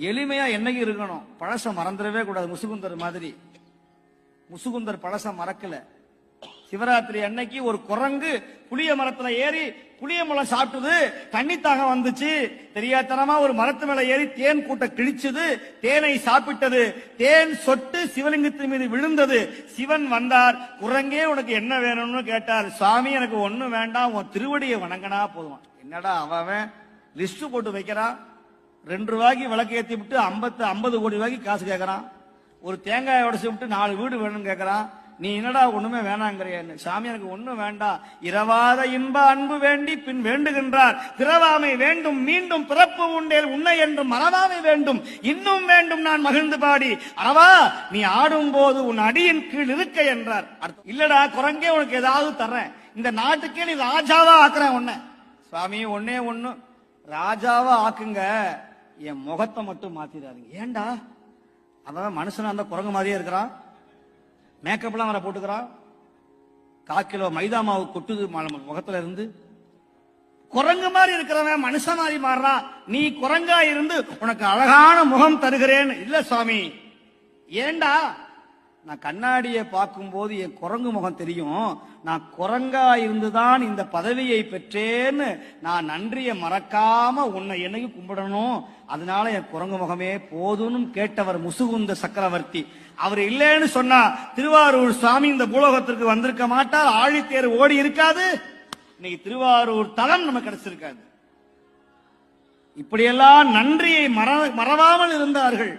எளிமையா என்னைக்கு இருக்கணும்? பழச மறந்துடவே கூடாது முசுகுந்தர் மாதிரி. முசுகுந்தர் பழச மறக்கல. சிவராத்திரி அன்னைக்கு ஒரு குரங்கு புளிய மரத்துல ஏறி புளிய மரம் சாப்பிட்டது தண்ணி தாகம் வந்துச்சு. தெரியாதனமா ஒரு மரத்து மேல ஏறி தேன் கூட்ட கிழிச்சது தேனை சாப்பிட்டது. தேன் சொட்டு சிவலிங்கத்தின் மீது விழுந்தது. சிவன் வந்தார் குரங்கே உனக்கு என்ன வேணும்னு கேட்டார். சுவாமி எனக்கு ஒண்ணு வேண்டாம் உன் திருவடியை வணங்கினா போதும். என்னடா அவன்? அவன் லிஸ்ட் போட்டு வைக்கிறான் ரெண்டு ரூபாய்க்கு விளக்கு ஏத்தி விட்டு ஐம்பத்து ஐம்பது கோடி ரூபாய்க்கு காசு கேட்கறான் ஒரு தேங்காய் உடச்சி விட்டு நாலு வீடு வேணும்னு கேட்கறான் நீ என்னடா ஒண்ணுமே வேணாங்கிறியன்னு சாமி எனக்கு ஒண்ணும் வேண்டாம் இரவாத இன்ப அன்பு வேண்டி பின் வேண்டுகின்றார். பிறவாமை வேண்டும் மீண்டும் பிறப்பு உண்டேல் உன்னை என்று மறவாமை வேண்டும். இன்னும் வேண்டும் நான் மகிழ்ந்து பாடி. அறவா நீ ஆடும் போது உன் அடியின் கீழ் இருக்க என்றார். இல்லடா குரங்கே உனக்கு ஏதாவது தர்றேன். இந்த நாட்டுக்கே நீ ராஜாவா ஆக்குறேன் உன்ன. சுவாமி ஒன்னே ஒண்ணு. ராஜாவா ஆக்குங்க. என் முகத்தை மட்டும் மாத்திடாதீங்க. ஏண்டா? அவன் மனுஷனா அந்த குரங்கு மாதிரியே இருக்கிறான். மேக்கப்லாம் வர போட்டுக்கிறான். காக்கிலோ கிலோ மைதா மாவு கொட்டுது ம- முகத்துல இருந்து. குரங்கு மாதிரி இருக்கிறவன் மனுஷன் மாதிரி மாறுறான் நீ குரங்கா இருந்து உனக்கு அழகான முகம் தருகிறேன் இல்ல சுவாமி. ஏண்டா? நான் கண்ணாடியை பார்க்கும்போது என் குரங்கு முகம் தெரியும். நான் குரங்கா இருந்துதான் இந்த பதவியை பெற்றேன்னு நான் நன்றியை மறக்காம உன்னை என்னைக்கு கும்பிடணும். அதனால என் குரங்கு முகமே போதும்னு கேட்டவர் முசுகுந்த சக்கரவர்த்தி. அவர் இல்லைன்னு சொன்னா திருவாரூர் சுவாமி இந்த பூலோகத்திற்கு வந்திருக்க மாட்டார் ஆழித்தேர் ஓடி இருக்காது. இன்னைக்கு திருவாரூர் தலம் நமக்கு கிடைச்சிருக்காது. இப்படியெல்லாம் நன்றியை மற மறவாமல் இருந்தார்கள்.